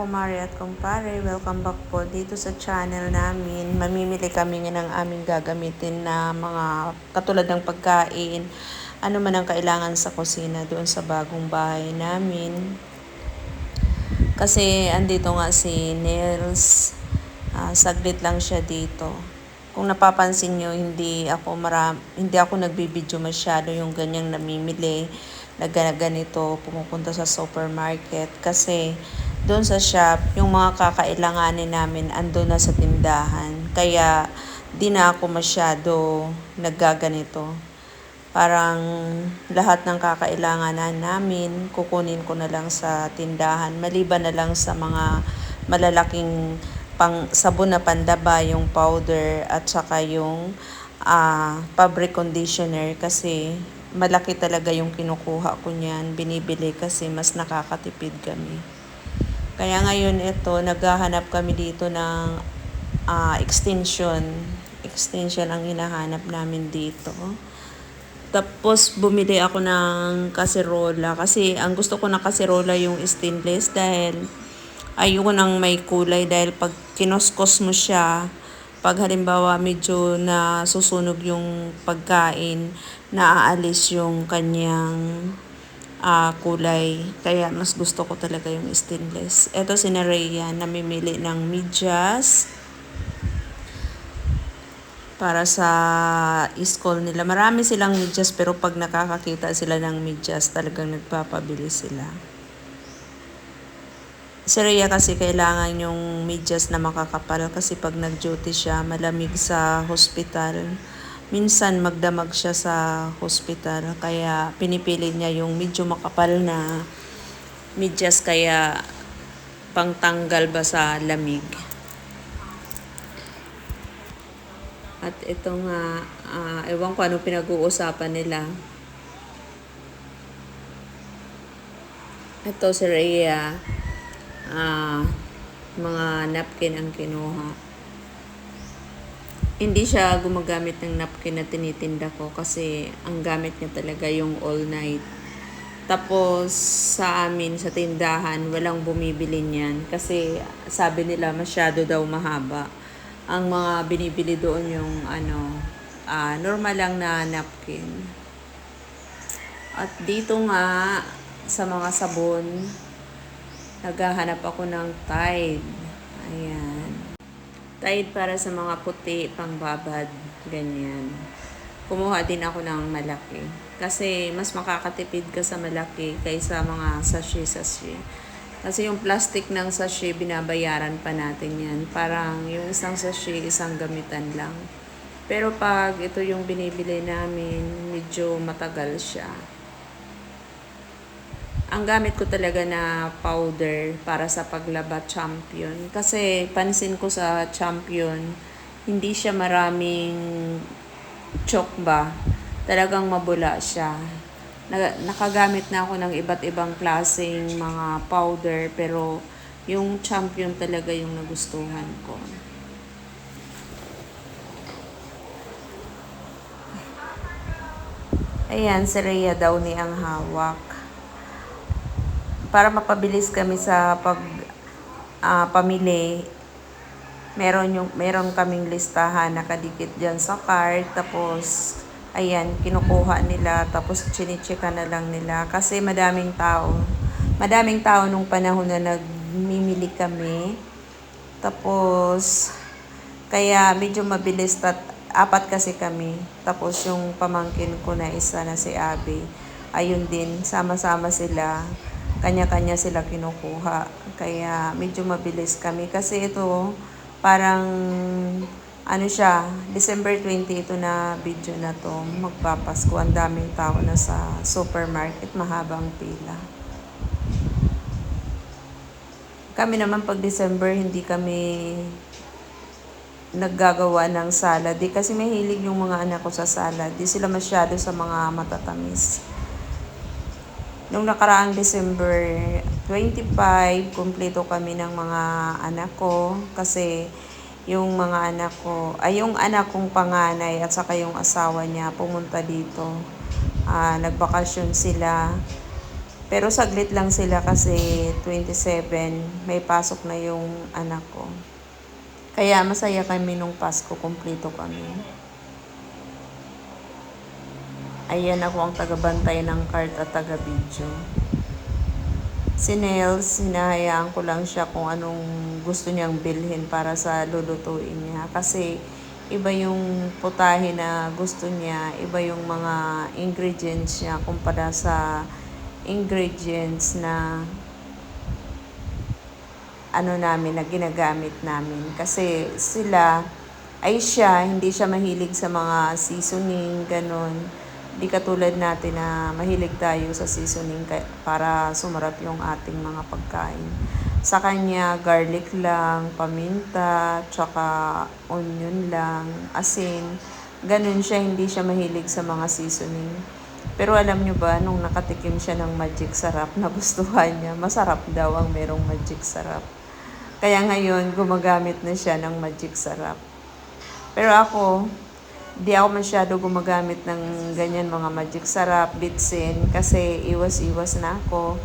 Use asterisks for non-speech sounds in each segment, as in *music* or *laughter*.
mga kumari at kumpare, welcome back po dito sa channel namin. Mamimili kami ng aming gagamitin na mga katulad ng pagkain, ano man ang kailangan sa kusina doon sa bagong bahay namin. Kasi andito nga si Nels, ah, saglit lang siya dito. Kung napapansin nyo, hindi ako maram, hindi ako nagbibideo masyado yung ganyang namimili na ganito pumupunta sa supermarket kasi doon sa shop, yung mga kakailanganin namin ando na sa tindahan. Kaya di na ako masyado naggaganito. Parang lahat ng kakailanganan namin, kukunin ko na lang sa tindahan. Maliban na lang sa mga malalaking pang sabon na pandaba, yung powder at saka yung ah, fabric conditioner kasi malaki talaga yung kinukuha ko niyan. Binibili kasi mas nakakatipid kami. Kaya ngayon ito, naghahanap kami dito ng ah, extension. Extension ang hinahanap namin dito. Tapos bumili ako ng kaserola kasi ang gusto ko na kaserola yung stainless dahil ayoko nang may kulay dahil pag kinoskos mo siya, pag halimbawa medyo na susunog yung pagkain, naaalis yung kanyang ah, kulay. Kaya mas gusto ko talaga yung stainless. Ito si Nerea, namimili ng medyas para sa school nila. Marami silang medyas pero pag nakakakita sila ng medyas, talagang nagpapabili sila. Si Rhea kasi kailangan yung medyas na makakapal kasi pag nag-duty siya, malamig sa hospital. Minsan magdamag siya sa hospital kaya pinipili niya yung medyo makapal na medyas kaya pangtanggal ba sa lamig. At ito nga, ah, ewan ko ano pinag-uusapan nila. Ito si Rhea, ah, mga napkin ang kinuha. Hindi siya gumagamit ng napkin na tinitinda ko kasi ang gamit niya talaga yung all night. Tapos sa amin sa tindahan walang bumibili niyan kasi sabi nila masyado daw mahaba. Ang mga binibili doon yung ano ah, normal lang na napkin. At dito nga sa mga sabon naghahanap ako ng Tide. Ayan. Tide para sa mga puti, pangbabad, ganyan. Kumuha din ako ng malaki. Kasi mas makakatipid ka sa malaki kaysa mga sachet-sachet. Kasi yung plastic ng sachet, binabayaran pa natin yan. Parang yung isang sachet, isang gamitan lang. Pero pag ito yung binibili namin, medyo matagal siya. Ang gamit ko talaga na powder para sa paglaba champion. Kasi pansin ko sa champion, hindi siya maraming chok ba. Talagang mabula siya. Na- Nakagamit na ako ng iba't ibang klaseng mga powder pero yung champion talaga yung nagustuhan ko. Ayan, si Rhea daw ni ang hawak para mapabilis kami sa pag ah, pamili, meron yung meron kaming listahan nakadikit diyan sa cart tapos ayan kinukuha nila tapos chinichika na lang nila. Kasi madaming tao madaming tao nung panahon na nagmimili kami. Tapos kaya medyo mabilis tat apat kasi kami. Tapos yung pamangkin ko na isa na si Abby ayun din sama-sama sila kanya-kanya sila kinukuha. Kaya medyo mabilis kami. Kasi ito, parang, ano siya, December 20 ito na video na to. Magpapasko. Ang daming tao na sa supermarket. Mahabang pila. Kami naman pag December, hindi kami naggagawa ng salad. Di kasi mahilig yung mga anak ko sa salad. Di sila masyado sa mga matatamis. Nung nakaraang December 25, kumpleto kami ng mga anak ko kasi yung mga anak ko, ay yung anak kong panganay at saka yung asawa niya pumunta dito. Ah, nagbakasyon sila. Pero saglit lang sila kasi 27, may pasok na yung anak ko. Kaya masaya kami nung Pasko, kumpleto kami. Ayan ako ang tagabantay ng cart at taga-video. Si Nels, hinahayaan ko lang siya kung anong gusto niyang bilhin para sa lulutuin niya. Kasi iba yung putahe na gusto niya, iba yung mga ingredients niya kumpara sa ingredients na ano namin, na ginagamit namin. Kasi sila, ay siya, hindi siya mahilig sa mga seasoning, ganun. Di katulad natin na mahilig tayo sa seasoning para sumarap yung ating mga pagkain. Sa kanya, garlic lang, paminta, tsaka onion lang, asin. Ganun siya, hindi siya mahilig sa mga seasoning. Pero alam nyo ba, nung nakatikim siya ng magic sarap, nagustuhan *laughs* niya. Masarap daw ang merong magic sarap. Kaya ngayon, gumagamit na siya ng magic sarap. Pero ako, di ako masyado gumagamit ng ganyan mga magic sarap, bitsin, kasi iwas-iwas na ako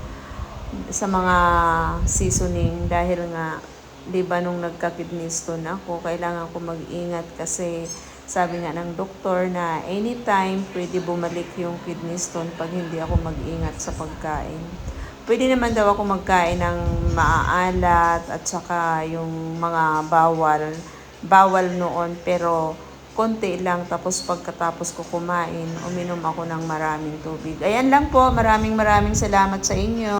sa mga seasoning dahil nga, di ba nung nagka-kidney stone ako, kailangan ko mag-ingat kasi sabi nga ng doktor na anytime pwede bumalik yung kidney stone pag hindi ako mag-ingat sa pagkain. Pwede naman daw ako magkain ng maaalat at saka yung mga bawal. Bawal noon pero konti lang tapos pagkatapos ko kumain, uminom ako ng maraming tubig. Ayan lang po, maraming maraming salamat sa inyo.